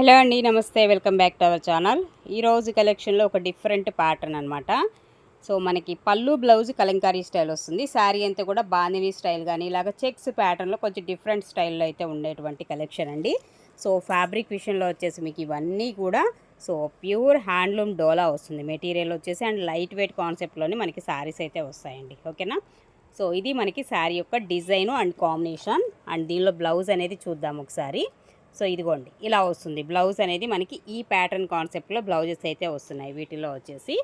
Hello అండి నమస్తే welcome back to our channel. ఈరోజు కలెక్షన్లో ఒక డిఫరెంట్ ప్యాటర్న్ అనమాట సో మనకి పళ్ళు బ్లౌజ్ కలంకారీ స్టైల్ వస్తుంది. శారీ అంతా కూడా బాందిని స్టైల్ కానీ ఇలాగ చెక్స్ ప్యాటర్న్లో కొంచెం డిఫరెంట్ స్టైల్లో అయితే ఉండేటువంటి కలెక్షన్ అండి. సో ఫ్యాబ్రిక్ విషయంలో వచ్చేసి మీకు ఇవన్నీ కూడా సో ప్యూర్ హ్యాండ్లూమ్ డోలా వస్తుంది. మెటీరియల్ వచ్చేసి అండ్ లైట్ వెయిట్ కాన్సెప్ట్లోనే మనకి శారీస్ అయితే వస్తాయండి. ఓకేనా? సో ఇది మనకి శారీ యొక్క డిజైను అండ్ కాంబినేషన్ అండ్ దీనిలో బ్లౌజ్ అనేది చూద్దాం ఒకసారి. సో ఇదిగోండి ఇలా వస్తుంది. బ్లౌజ్ అనేది మనకి ఈ ప్యాటర్న్ కాన్సెప్ట్లో బ్లౌజెస్ అయితే వస్తున్నాయి. వీటిలో వచ్చేసి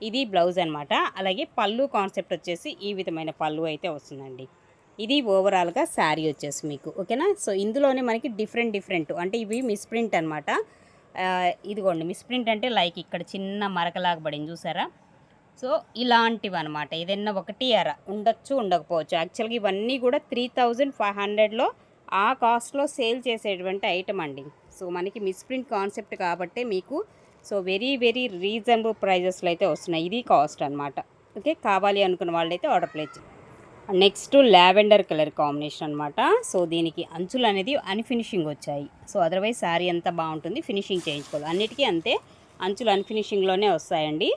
ఇది బ్లౌజ్ అనమాట అలాగే పళ్ళు కాన్సెప్ట్ వచ్చేసి ఈ విధమైన పళ్ళు అయితే వస్తుందండి. ఇది ఓవరాల్గా శారీ వచ్చేసి మీకు ఓకేనా? సో ఇందులోనే మనకి డిఫరెంట్ డిఫరెంట్ అంటే ఇవి మిస్ప్రింట్ అనమాట ఇదిగోండి మిస్ప్రింట్ అంటే లైక్ ఇక్కడ చిన్న మరకలాగా పడింది చూసారా? సో ఇలాంటివి అనమాట ఏదైనా ఒకటి అర ఉండొచ్చు ఉండకపోవచ్చు. యాక్చువల్గా ఇవన్నీ కూడా త్రీ థౌజండ్ ఫైవ్ హండ్రెడ్లో ఆ కాస్ట్లో సేల్ చేసేటువంటి ఐటమ్ అండి. సో మనకి మిస్ప్రింట్ కాన్సెప్ట్ కాబట్టి మీకు సో వెరీ వెరీ రీజనబుల్ ప్రైజెస్లో అయితే వస్తున్నాయి. ఇది కాస్ట్ అనమాట ఓకే కావాలి అనుకున్న వాళ్ళైతే order place next lavender colour combination అనమాట సో దీనికి అంచులు అనేది అన్ఫినిషింగ్ వచ్చాయి. సో అదర్వైజ్ శారీ అంతా బాగుంటుంది. ఫినిషింగ్ చేయించుకోవాలి. అన్నిటికీ అంతే. అంచులు అన్ఫినిషింగ్లోనే వస్తాయండి.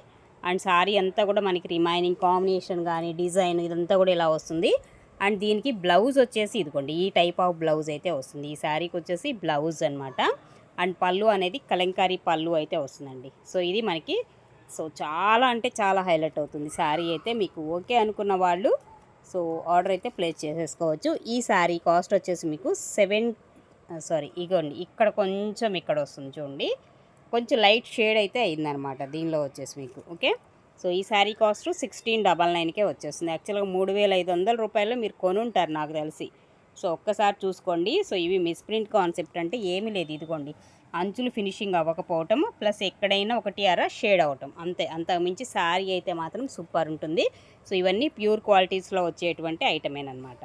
అండ్ శారీ అంతా కూడా మనకి రిమైనింగ్ కాంబినేషన్ కానీ డిజైన్ ఇదంతా కూడా ఇలా వస్తుంది. అండ్ దీనికి బ్లౌజ్ వచ్చేసి ఇదిగోండి ఈ టైప్ ఆఫ్ బ్లౌజ్ అయితే వస్తుంది. ఈ శారీకి వచ్చేసి బ్లౌజ్ అనమాట అండ్ పళ్ళు అనేది కలంకారీ పళ్ళు అయితే వస్తుందండి. సో ఇది మనకి సో చాలా అంటే చాలా హైలైట్ అవుతుంది. శారీ అయితే మీకు ఓకే అనుకున్న వాళ్ళు సో ఆర్డర్ అయితే ప్లేస్ చేసేసుకోవచ్చు. ఈ శారీ కాస్ట్ వచ్చేసి మీకు సెవెన్ సారీ ఇగోండి ఇక్కడ కొంచెం ఇక్కడ వస్తుంది చూడండి. కొంచెం లైట్ షేడ్ అయితే అయిందనమాట దీనిలో వచ్చేసి మీకు ఓకే? సో ఈ శారీ కాస్ట్ సిక్స్టీన్ డబల్ నైన్కే వచ్చేస్తుంది. యాక్చువల్గా మూడు వేల ఐదు వందల రూపాయలు మీరు కొనుంటారు నాకు తెలిసి. సో ఒక్కసారి చూసుకోండి. సో ఇవి మిస్ప్రింట్ కాన్సెప్ట్ అంటే ఏమీ లేదు. ఇదిగోండి. అంచులు ఫినిషింగ్ అవ్వకపోవటం ప్లస్ ఎక్కడైనా ఒకటి అర షేడ్ అవటం అంతే. అంతకుమించి శారీ అయితే మాత్రం సూపర్ ఉంటుంది. సో ఇవన్నీ ప్యూర్ క్వాలిటీస్లో వచ్చేటువంటి ఐటమేనమాట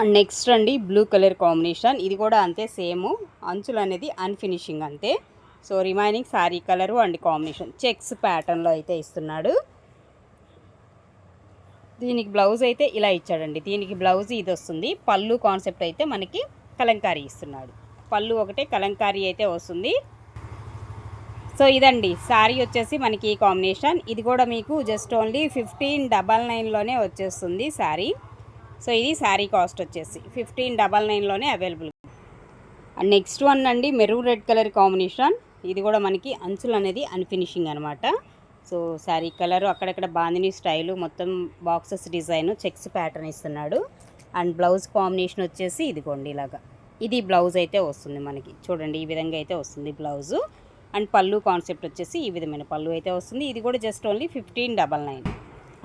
అండ్ నెక్స్ట్ అండి బ్లూ కలర్ కాంబినేషన్. ఇది కూడా అంతే సేమ్. అంచులు అనేది అన్ఫినిషింగ్ అంతే. So remaining sari colour and combination. Checks ప్యాటర్న్లో అయితే ఇస్తున్నాడు. దీనికి బ్లౌజ్ అయితే ఇలా ఇచ్చాడండి. దీనికి బ్లౌజ్ ఇది వస్తుంది. పళ్ళు కాన్సెప్ట్ అయితే మనకి కలంకారీ ఇస్తున్నాడు. పళ్ళు ఒకటే కలంకారీ అయితే వస్తుంది. సో ఇదండి. శారీ వచ్చేసి మనకి ఈ కాంబినేషన్ ఇది కూడా మీకు జస్ట్ ఓన్లీ ఫిఫ్టీన్ డబల్ నైన్లోనే వచ్చేస్తుంది శారీ. సో ఇది శారీ కాస్ట్ వచ్చేసి ఫిఫ్టీన్ డబల్ నైన్లోనే అవైలబుల్ అండ్ నెక్స్ట్ వన్ అండి మెరూన్ రెడ్ కలర్ కాంబినేషన్ ఇది కూడా మనకి అంచులు అనేది అన్ఫినిషింగ్ అనమాట సో శారీ కలర్ అక్కడక్కడ బాందిని స్టైలు మొత్తం బాక్సెస్ డిజైన్ చెక్స్ ప్యాటర్న్ ఇస్తున్నాడు. అండ్ బ్లౌజ్ కాంబినేషన్ వచ్చేసి ఇదిగోండి ఇలాగా. ఇది బ్లౌజ్ అయితే వస్తుంది మనకి. చూడండి ఈ విధంగా అయితే వస్తుంది బ్లౌజు. అండ్ పళ్ళు కాన్సెప్ట్ వచ్చేసి ఈ విధమైన పళ్ళు అయితే వస్తుంది. ఇది కూడా just only fifteen double nine.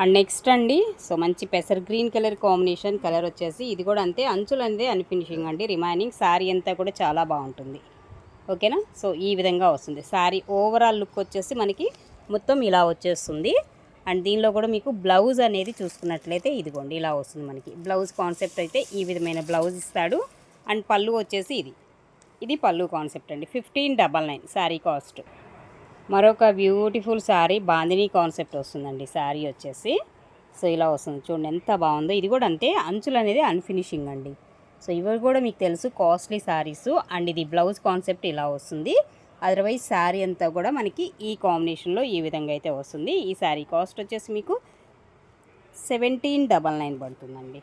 And next అండి సో మంచి పెసర్ గ్రీన్ కలర్ కాంబినేషన్ కలర్ వచ్చేసి ఇది కూడా అంతే. అంచులు అనేది అన్ఫినిషింగ్ అండి. రిమైనింగ్ శారీ అంతా కూడా చాలా బాగుంటుంది. ఓకేనా? సో ఈ విధంగా వస్తుంది. శారీ ఓవరాల్ లుక్ వచ్చేసి మనకి మొత్తం ఇలా వచ్చేస్తుంది. అండ్ దీనిలో కూడా మీకు బ్లౌజ్ అనేది చూసుకున్నట్లయితే ఇదిగోండి ఇలా వస్తుంది మనకి. బ్లౌజ్ కాన్సెప్ట్ అయితే ఈ విధమైన బ్లౌజ్ ఇస్తాడు. అండ్ పళ్ళు వచ్చేసి ఇది. ఇది పళ్ళు కాన్సెప్ట్ అండి. Fifteen double nine sari cost. మరొక బ్యూటిఫుల్ శారీ బాందిని కాన్సెప్ట్ వస్తుందండి శారీ వచ్చేసి. సో ఇలా వస్తుంది. చూడండి ఎంత బాగుందో. ఇది కూడా అంతే. అంచులు అనేది అన్ఫినిషింగ్ అండి. సో ఇవి కూడా మీకు తెలుసు కాస్ట్లీ శారీస్ అండ్ ఇది బ్లౌజ్ కాన్సెప్ట్ ఇలా వస్తుంది. అదర్వైజ్ శారీ అంతా కూడా మనకి ఈ కాంబినేషన్లో ఈ విధంగా అయితే వస్తుంది. ఈ శారీ కాస్ట్ వచ్చేసి మీకు సెవెంటీన్ డబల్ నైన్ పడుతుందండి.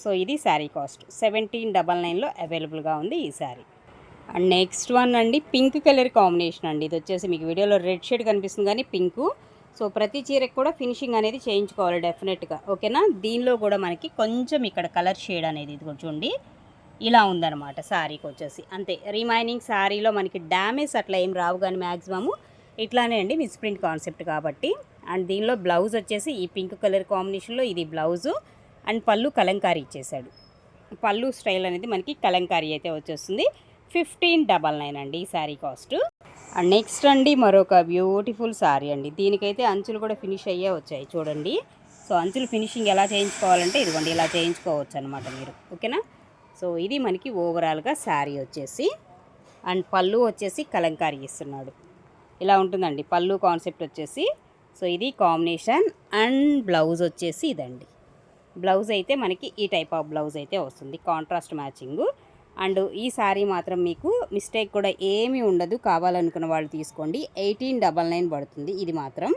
సో ఇది శారీ కాస్ట్. సెవెంటీన్ డబల్ నైన్లో అవైలబుల్గా ఉంది ఈ శారీ అండ్ నెక్స్ట్ వన్ అండి పింక్ కలర్ కాంబినేషన్ అండి. ఇది వచ్చేసి మీకు వీడియోలో రెడ్ షేడ్ కనిపిస్తుంది కానీ పింకు. సో ప్రతి చీరకు కూడా ఫినిషింగ్ అనేది చేయించుకోవాలి డెఫినెట్గా. ఓకేనా? దీనిలో కూడా మనకి కొంచెం ఇక్కడ కలర్ షేడ్ అనేది ఇది చూడండి. ఇలా ఉందన్నమాట శారీకి వచ్చేసి. అంతే. రిమైనింగ్ శారీలో మనకి డ్యామేజ్ అట్లా ఏం రావు కానీ మ్యాక్సిమము ఇట్లానే అండి మిస్ప్రింట్ కాన్సెప్ట్ కాబట్టి. అండ్ దీనిలో బ్లౌజ్ వచ్చేసి ఈ పింక్ కలర్ కాంబినేషన్లో ఇది బ్లౌజు అండ్ పళ్ళు కలంకారీ ఇచ్చేసాడు. పళ్ళు స్టైల్ అనేది మనకి కలంకారీ అయితే వచ్చేస్తుంది. ఫిఫ్టీన్ డబల్ నైన్ అండి ఈ శారీ కాస్ట్. అండ్ నెక్స్ట్ అండి మరొక బ్యూటిఫుల్ శారీ అండి. దీనికైతే అంచులు కూడా ఫినిష్ అయ్యే వచ్చాయి చూడండి. సో అంచులు ఫినిషింగ్ ఎలా చేయించుకోవాలంటే ఇదిగోండి ఇలా చేయించుకోవచ్చు అనమాట మీరు. ఓకేనా? సో ఇది మనకి ఓవరాల్గా శారీ వచ్చేసి. అండ్ పళ్ళు వచ్చేసి కలంకారీ ఇస్తున్నాడు. ఇలా ఉంటుందండి పళ్ళు కాన్సెప్ట్ వచ్చేసి. సో ఇది కాంబినేషన్. అండ్ బ్లౌజ్ వచ్చేసి ఇదండి. బ్లౌజ్ అయితే మనకి ఈ టైప్ ఆఫ్ బ్లౌజ్ అయితే వస్తుంది. Contrast matching. అండ్ ఈ శారీ మాత్రం మీకు మిస్టేక్ కూడా ఏమీ ఉండదు. కావాలనుకున్న వాళ్ళు తీసుకోండి. ఎయిటీన్ డబల్ నైన్ పడుతుంది ఇది మాత్రం.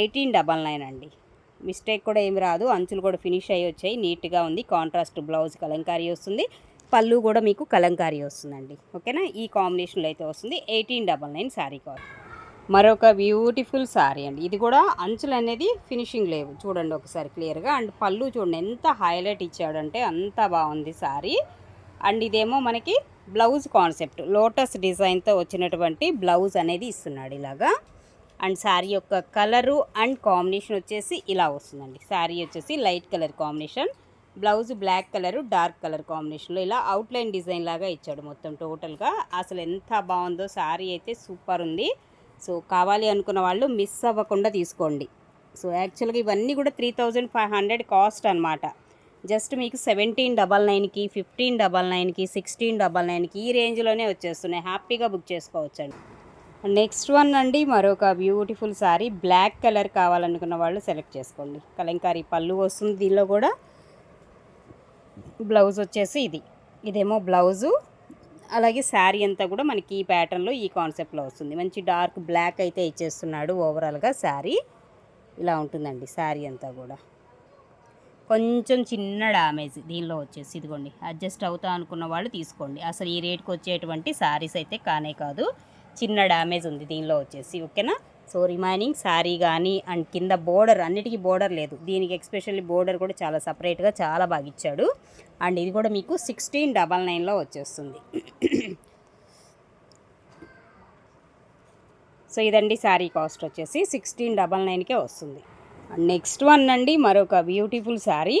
ఎయిటీన్ డబల్ నైన్ అండి. మిస్టేక్ కూడా ఏమి రాదు. అంచులు కూడా ఫినిష్ అయ్యి వచ్చాయి. నీట్గా ఉంది. కాంట్రాస్ట్ బ్లౌజ్ కలంకారీ వస్తుంది. పళ్ళు కూడా మీకు కలంకారీ వస్తుందండి. ఓకేనా? ఈ కాంబినేషన్లో అయితే వస్తుంది. Eighteen double nine sari cost మరొక బ్యూటిఫుల్ శారీ అండి. ఇది కూడా అంచులు అనేది ఫినిషింగ్ లేవు. చూడండి ఒకసారి క్లియర్గా అండ్ పళ్ళు చూడండి ఎంత హైలైట్ ఇచ్చాడంటే అంత బాగుంది శారీ అండ్ ఇదేమో మనకి బ్లౌజ్ కాన్సెప్ట్ లోటస్ డిజైన్తో వచ్చినటువంటి బ్లౌజ్ అనేది ఇస్తున్నాడు ఇలాగా. అండ్ శారీ యొక్క కలరు అండ్ కాంబినేషన్ వచ్చేసి ఇలా వస్తుందండి. శారీ వచ్చేసి light colour combination blouse black colour dark colour కాంబినేషన్లో ఇలా అవుట్లైన్ డిజైన్ లాగా ఇచ్చాడు మొత్తం టోటల్గా అసలు ఎంత బాగుందో శారీ అయితే సూపర్ ఉంది. సో కావాలి అనుకున్న వాళ్ళు మిస్ అవ్వకుండా తీసుకోండి. సో యాక్చువల్గా ఇవన్నీ కూడా three thousand five hundred cost అనమాట జస్ట్ మీకు సెవెంటీన్ డబల్ నైన్కి ఫిఫ్టీన్ డబల్ నైన్కి సిక్స్టీన్ డబల్ నైన్కి ఈ రేంజ్లోనే వచ్చేస్తున్నాయి. హ్యాపీగా బుక్ చేసుకోవచ్చండి. నెక్స్ట్ వన్ అండి మరొక బ్యూటిఫుల్ శారీ బ్లాక్ కలర్ కావాలనుకున్న వాళ్ళు సెలెక్ట్ చేసుకోండి. కలంకారీ పళ్ళు వస్తుంది దీనిలో కూడా. బ్లౌజ్ వచ్చేసి ఇది. ఇదేమో బ్లౌజు అలాగే శారీ అంతా కూడా మనకి ఈ ప్యాటర్న్లో ఈ కాన్సెప్ట్లో వస్తుంది. మంచి డార్క్ బ్లాక్ అయితే ఇచ్చేస్తున్నాడు ఓవరాల్గా శారీ. ఇలా ఉంటుందండి శారీ అంతా కూడా. కొంచెం చిన్న డ్యామేజ్ దీనిలో వచ్చేసి ఇదిగోండి అడ్జస్ట్ అవుతా అనుకున్న వాళ్ళు తీసుకోండి. అసలు ఈ రేట్కి వచ్చేటువంటి శారీస్ అయితే కానే కాదు చిన్న డ్యామేజ్ ఉంది దీనిలో వచ్చేసి ఓకేనా? సో రిమైనింగ్ శారీ కానీ అండ్ కింద బోర్డర్ అన్నిటికీ బోర్డర్ లేదు. దీనికి ఎక్స్పెషల్లీ బోర్డర్ కూడా చాలా సపరేట్గా చాలా బాగా ఇచ్చాడు. అండ్ ఇది కూడా మీకు సిక్స్టీన్ డబల్ నైన్లో వచ్చేస్తుంది. సో ఇదండి శారీ కాస్ట్ వచ్చేసి సిక్స్టీన్ డబల్ నైన్కే వస్తుంది. నెక్స్ట్ వన్ అండి మరొక బ్యూటిఫుల్ శారీ.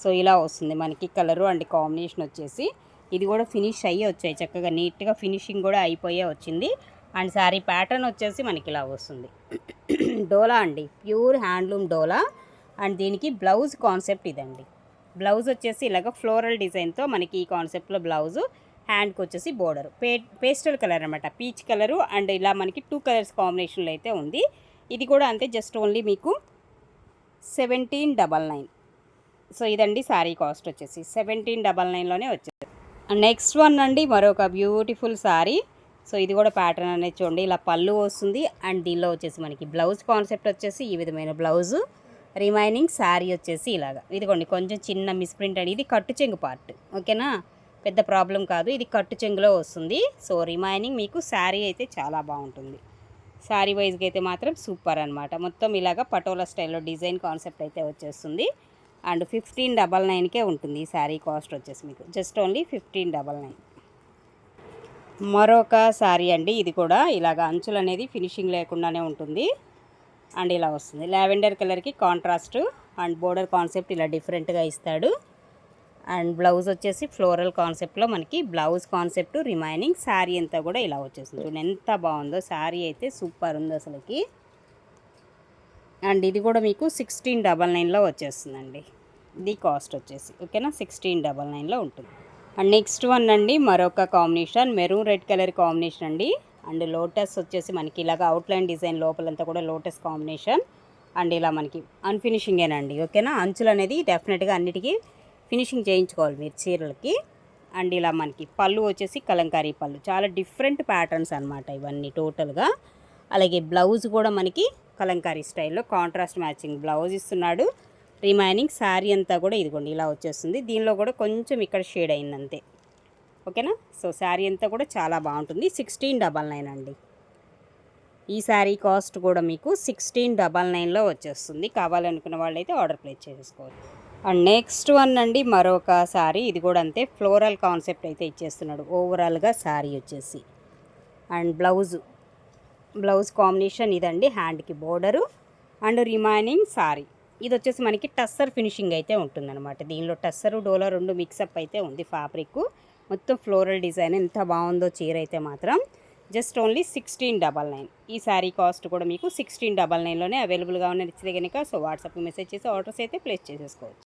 సో ఇలా వస్తుంది మనకి కలరు అండ్ కాంబినేషన్ వచ్చేసి. ఇది కూడా ఫినిష్ అయ్యి వచ్చాయి. చక్కగా నీట్గా ఫినిషింగ్ కూడా అయిపోయే వచ్చింది. అండ్ శారీ ప్యాటర్న్ వచ్చేసి మనకి ఇలా వస్తుంది. డోలా అండి. Pure handloom dola. అండ్ దీనికి బ్లౌజ్ కాన్సెప్ట్ ఇదండి. బ్లౌజ్ వచ్చేసి ఇలాగ ఫ్లోరల్ డిజైన్తో మనకి ఈ కాన్సెప్ట్లో బ్లౌజు హ్యాండ్కి వచ్చేసి బోర్డర్. పే పేస్టల్ కలర్ అనమాట పీచ్ కలరు అండ్ ఇలా మనకి టూ కలర్స్ కాంబినేషన్లో అయితే ఉంది. ఇది కూడా అంతే జస్ట్ ఓన్లీ మీకు సెవెంటీన్ డబల్ నైన్. సో ఇదండి శారీ కాస్ట్ వచ్చేసి. సెవెంటీన్ డబల్ నైన్లోనే వచ్చేది నెక్స్ట్ వన్ అండి మరొక బ్యూటిఫుల్ శారీ. సో ఇది కూడా ప్యాటర్న్ అనేది చూడండి. ఇలా పళ్ళు వస్తుంది అండ్ దీనిలో వచ్చేసి మనకి బ్లౌజ్ కాన్సెప్ట్ వచ్చేసి ఈ విధమైన బ్లౌజు రిమైనింగ్ శారీ వచ్చేసి ఇలాగా. ఇదిగోండి కొంచెం చిన్న మిస్ప్రింట్ అండి ఇది కట్టు చెంగు పార్ట్ ఓకేనా పెద్ద ప్రాబ్లం కాదు. ఇది కట్టు చెంగులో వస్తుంది. సో రిమైనింగ్ మీకు శారీ అయితే చాలా బాగుంటుంది. శారీ వైజ్గా అయితే మాత్రం సూపర్ అనమాట మొత్తం ఇలాగ పటోలా స్టైల్లో డిజైన్ కాన్సెప్ట్ అయితే వచ్చేస్తుంది. అండ్ ఫిఫ్టీన్ డబల్ నైన్కే ఉంటుంది ఈ శారీ కాస్ట్ వచ్చేసి మీకు. Just only fifteen double nine మరొక శారీ అండి. ఇది కూడా ఇలాగ అంచులు అనేది ఫినిషింగ్ లేకుండానే ఉంటుంది. అండ్ ఇలా వస్తుంది. లావెండర్ కలర్కి కాంట్రాస్ట్ అండ్ బోర్డర్ కాన్సెప్ట్ ఇలా డిఫరెంట్గా ఇస్తాడు. అండ్ బ్లౌజ్ వచ్చేసి ఫ్లోరల్ కాన్సెప్ట్లో మనకి బ్లౌజ్ కాన్సెప్ట్ రిమైనింగ్ శారీ అంతా కూడా ఇలా వచ్చేస్తుంది. చూడండి ఎంత బాగుందో. శారీ అయితే సూపర్ ఉంది అసలుకి. అండ్ ఇది కూడా మీకు సిక్స్టీన్ డబల్ నైన్లో వచ్చేస్తుందండి. ఇది కాస్ట్ వచ్చేసి ఓకేనా? సిక్స్టీన్ డబల్ నైన్లో ఉంటుంది. అండ్ నెక్స్ట్ వన్ అండి మరొక combination maroon red colour combination అండి. అండ్ లోటస్ వచ్చేసి మనకి ఇలాగ అవుట్లైన్ డిజైన్ లోపలంతా కూడా లోటస్ కాంబినేషన్. అండ్ ఇలా మనకి అన్ఫినిషింగేనండి ఓకేనా అంచులు అనేది డెఫినెట్గా అన్నిటికీ ఫినిషింగ్ చేయించుకోవాలి మీరు చీరలకి. అండ్ ఇలా మనకి పళ్ళు వచ్చేసి కలంకారీ పళ్ళు చాలా డిఫరెంట్ ప్యాటర్న్స్ అనమాట ఇవన్నీ టోటల్గా అలాగే బ్లౌజ్ కూడా మనకి కలంకారీ స్టైల్లో కాంట్రాస్ట్ మ్యాచింగ్ బ్లౌజ్ ఇస్తున్నాడు. రిమైనింగ్ శారీ అంతా కూడా ఇదిగోండి ఇలా వచ్చేస్తుంది. దీనిలో కూడా కొంచెం ఇక్కడ షేడ్ అయింది అంతే ఓకేనా? సో శారీ అంతా కూడా చాలా బాగుంటుంది. సిక్స్టీన్ డబల్ నైన్ అండి. ఈ శారీ కాస్ట్ కూడా మీకు సిక్స్టీన్ డబల్ నైన్లో వచ్చేస్తుంది. కావాలనుకున్న వాళ్ళైతే ఆర్డర్ ప్లేస్ చేసుకోవచ్చు. అండ్ నెక్స్ట్ వన్ అండి మరొక శారీ. ఇది కూడా అంతే ఫ్లోరల్ కాన్సెప్ట్ అయితే ఇచ్చేస్తున్నాడు. ఓవరాల్గా శారీ వచ్చేసి. అండ్ బ్లౌజ్ బ్లౌజ్ కాంబినేషన్ ఇదండి హ్యాండ్కి బోర్డరు. అండ్ రిమైనింగ్ సారీ ఇది వచ్చేసి మనకి టస్సర్ ఫినిషింగ్ అయితే ఉంటుందన్నమాట. దీనిలో టస్సరు డోలా రెండు మిక్సప్ అయితే ఉంది ఫ్యాబ్రిక్ మొత్తం ఫ్లోరల్ డిజైన్ ఎంత బాగుందో చీర అయితే మాత్రం just only sixteen double nine. ఈ శారీ కాస్ట్ కూడా మీకు సిక్స్టీన్ డబల్ నైన్లోనే అవైలబుల్గా ఉన్న నచ్చితే కనుక సో వాట్సాప్ మెసేజ్ చేసి ఆర్డర్స్ అయితే ప్లేస్ చేసేసుకోవచ్చు.